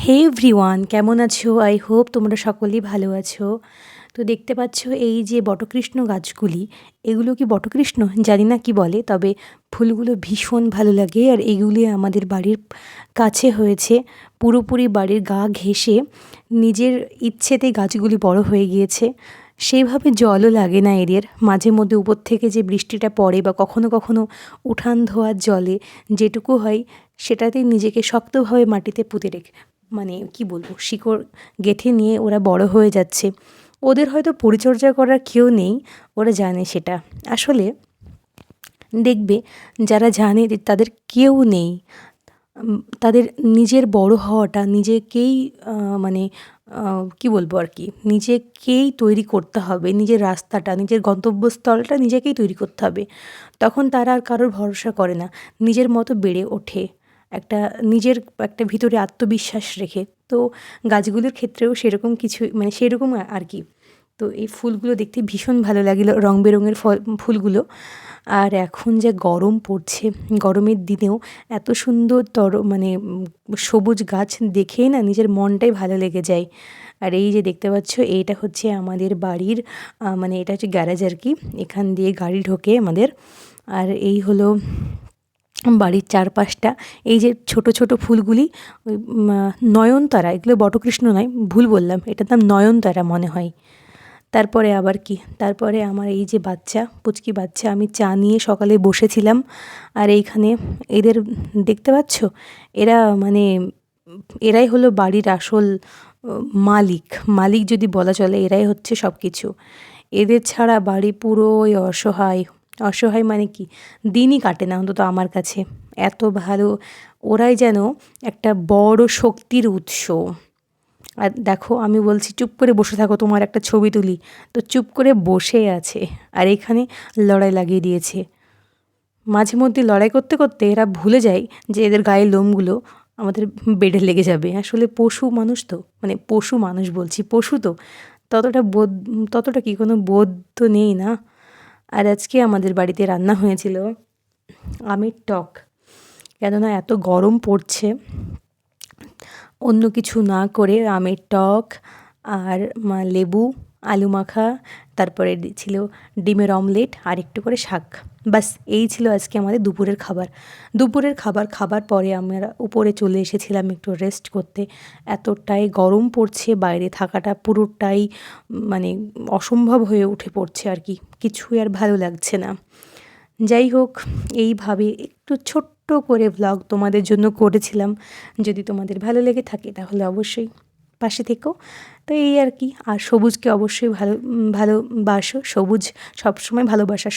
হে everyone কেমন আছো? I hope তোমরা সকলেই ভালো আছো। তো দেখতে পাচ্ছ এই যে বটকৃষ্ণ গাছগুলি, এগুলো কি বটকৃষ্ণ? জানি না কি বলে, তবে ফুলগুলো ভীষণ ভালো লাগে আর এগুলি আমাদের বাড়ির কাছে হয়েছে। পুরোপুরি বাড়ির গা ঘেঁষে নিজের ইচ্ছেতে গাছগুলি বড় হয়ে গিয়েছে। সেইভাবে জলও লাগে না এদের। মাঝে মধ্যে উপর থেকে যে বৃষ্টিটা পড়ে বা কখনো কখনো উঠান ধোয়ার জলে যেটুকু হয় সেটাতেই নিজেকে শক্তভাবে মাটিতে পুঁতে রেখে মানে কি বলব, শিকড় গেঁথে নিয়ে ওরা বড় হয়ে যাচ্ছে। ওদের হয়তো পরিচর্যা করার কেউ নেই, ওরা জানে সেটা। আসলে দেখবে যারা জানে তাদের কেউ নেই তাদের নিজের বড় হওয়াটা নিজেকেই মানে কি বলব আর কি, নিজেকেই তৈরি করতে হবে, নিজের রাস্তাটা, নিজের গন্তব্যস্থলটা নিজেকেই তৈরি করতে হবে। তখন তারা আর কারোর ভরসা করে না, নিজের মতো বেড়ে ওঠে। একটা নিজের একটা ভিতরে আত্মবিশ্বাস রেখে। তো গাছগুলোর ক্ষেত্রেও সেরকম কিছু মানে সেরকম আর কি। তো এই ফুলগুলো দেখতে ভীষণ ভালো লাগল, রং বেরঙের ফল, ফুলগুলো। আর এখন যে গরম পড়ছে, গরমের দিনেও এত সুন্দর তর মানে সবুজ গাছ দেখেই না নিজের মনটাই ভালো লেগে যায়। আর এই যে দেখতে পাচ্ছ, এইটা হচ্ছে আমাদের বাড়ির মানে এটা হচ্ছে গ্যারেজ আর কি। এখান দিয়ে গাড়ি ঢোকে আমাদের। আর এই হলো বাড়ির চারপাশটা, এই যে ছোট ছোট ফুলগুলি, ওই নয়নতারা, এগুলো বটকৃষ্ণ নয়, ভুল বললাম, এটার নাম নয়নতারা মনে হয়। তারপরে আবার কি? তারপরে আমার এই যে বাচ্চা, পুচকি বাচ্চা, আমি চা নিয়ে সকালে বসেছিলাম, আর এইখানে এদের, দেখতে পাচ্ছ? এরা মানে এরাই হলো বাড়ির আসল, মালিক। মালিক যদি বলা চলে, এরাই হচ্ছে সব কিছু এদের ছাড়া বাড়ি পুরোই অসহায়। অসহায় মানে কি? দিনই কাটে না অন্তত আমার কাছে। এত ভালো। ওরাই যেন একটা বড় শক্তির উৎস। আর দেখো, আমি বলছি, চুপ করে বসে থাকো, তোমার একটা ছবি তুলি। তো চুপ করে বসে আছে। আর এখানে লড়াই লাগিয়ে দিয়েছে। মাঝে মধ্যে লড়াই করতে করতে এরা ভুলে যায় যে এদের গায়ের লোমগুলো আমাদের বেডে লেগে যাবে। আসলে পশু মানুষ তো মানে পশু মানুষ বলছি, পশু তো। ততটা বোধ, ততটা কি কোনো বোধ তো নেই না? আর আজকে আমাদের বাড়িতে রান্না হয়েছিল আমের টক। কেননা এত গরম পড়ছে, অন্য কিছু না করে আমের টক আর লেবু আলু মাখা, তারপরে ছিল ডিমের অমলেট আর একটু করে শাক। বাস এই ছিল আজকে আমাদের দুপুরের খাবার। দুপুরের খাবার খাবার পরে আমরা উপরে চলে এসেছিলাম একটু রেস্ট করতে। এতটাই গরম পড়ছে, বাইরে থাকাটা পুরোটাই মানে অসম্ভব হয়ে উঠে পড়ছে আর কি। কিছুই আর ভালো লাগছে না। যাই হোক, এইভাবে একটু ছোট্ট করে ব্লগ তোমাদের জন্য করেছিলাম। যদি তোমাদের ভালো লেগে থাকে তাহলে অবশ্যই পাশে থেকো। তো এই আর কি। আর সবুজকে অবশ্যই ভালো ভালোবাসো সবুজ সবসময় ভালোবাসা।